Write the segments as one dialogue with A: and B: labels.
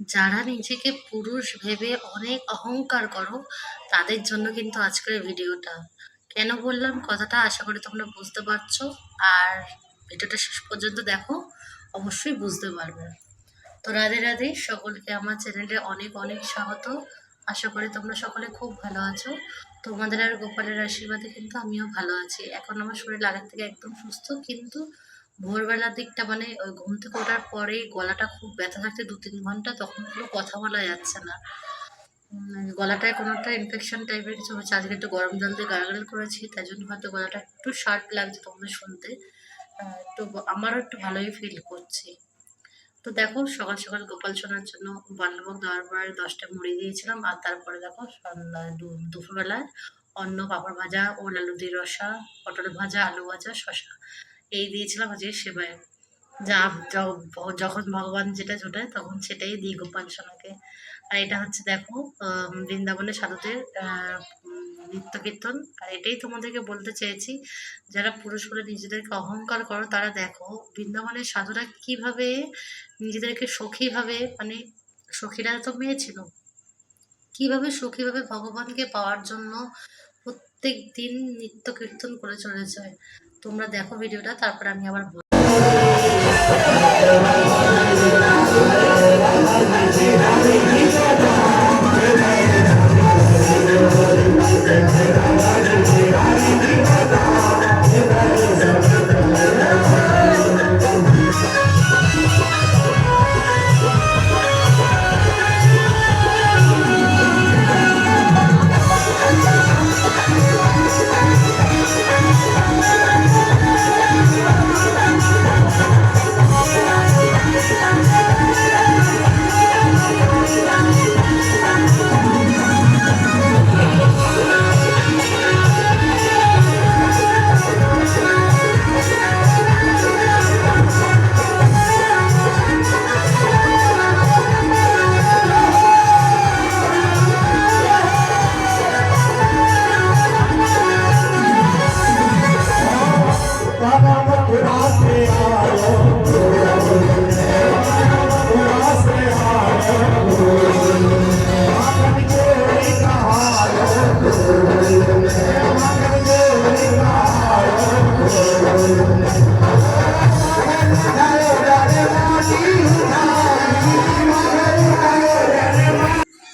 A: যারা নিজেকে পুরুষ ভেবে অনেক অহংকার করো, তাদের জন্য কিন্তু আজকের ভিডিওটা। কেন বললাম? কথাটা আশা করি তোমরা বুঝতে পারছ। আর ভিডিওটা শেষ পর্যন্ত দেখো, অবশ্যই বুঝতে পারবে। তো রাধে রাধে, সকলকে আমার চ্যানেলে অনেক অনেক স্বাগত। আশা করি তোমরা সকলে খুব ভালো আছো। তোমাদের আর গোপালের আশীর্বাদে কিন্তু আমিও ভালো আছি। এখন আমার শরীর আগের থেকে একদম সুস্থ, কিন্তু ভোরবেলার দিকটা মানে ওই ঘুম থেকে ওঠার পরে গলাটা খুব ব্যথা থাকছে দু তিন ঘণ্টা, তখন কোনো কথা বলা যাচ্ছে না। গলাটায় কোনো একটা ইনফেকশন টাইপের কিছু হচ্ছে। আজকে একটু গরম জল দিয়ে গার্গেল করেছি, তাই জন্য হয়তো গলাটা একটু শার্প লাগছে তোমাদের শুনতে। একটু আমারও একটু ভালোই ফিল করছি। তো দেখো, সকাল সকাল গোপাল সোনার জন্য বান্নভোগ দেওয়ার পরে দশটা মুড়ি দিয়েছিলাম, আর তারপরে দেখো দুপুরবেলায় অন্ন, পাঁপড় ভাজা ওল আলু দিয়ে রসা, পটল ভাজা, আলু ভাজা শশা এই দিয়েছিলাম আজকে সেবায়। যা যখন ভগবান যেটা জোটায় তখন সেটাই দিই গোপাল সোনাকে। আর এটা হচ্ছে দেখো বৃন্দাবনের সাধুদের নিত্য কীর্তন। আর এটাই তোমাদেরকে বলতে চেয়েছি, যারা পুরুষ বলে নিজেদেরকে অহংকার করো তারা দেখো বৃন্দাবনের সাধুরা কীভাবে নিজেদেরকে সখীভাবে মানে সখীরা তো মেয়ে ছিল, কীভাবে সখীভাবে ভগবানকে পাওয়ার জন্য প্রত্যেক দিন নিত্য কীর্তন করে চলেছে। তোমরা দেখো ভিডিওটা তারপর আমি আবার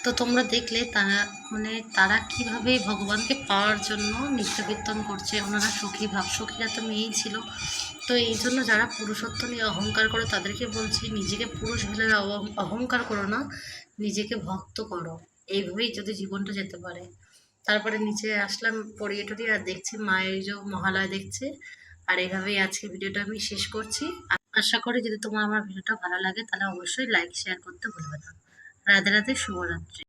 A: তো তোমরা দেখলে তারা মানে তারা কীভাবে ভগবানকে পাওয়ার জন্য নিত্য কীর্তন করছে, ওনারা সখী, ভাব সখীরা তো মেয়েই ছিল। তো এই জন্য যারা পুরুষত্ব নিয়ে অহংকার করো তাদেরকে বলছি, নিজেকে পুরুষ অহ- অহংকার করো না, নিজেকে ভক্ত করো। এইভাবেই যদি জীবনটা যেতে পারে। তারপরে নিচে আসলাম, পড়িয়ে টড়িয়ে, আর দেখছি মায়ের যে মহালয় দেখছে। আর এইভাবেই আজকে ভিডিওটা আমি শেষ করছি। আশা করি যদি তোমার আমার ভিডিওটা ভালো লাগে, তাহলে অবশ্যই লাইক শেয়ার করতে ভুলবে না। রাধে রাধে শুভরাত্রি।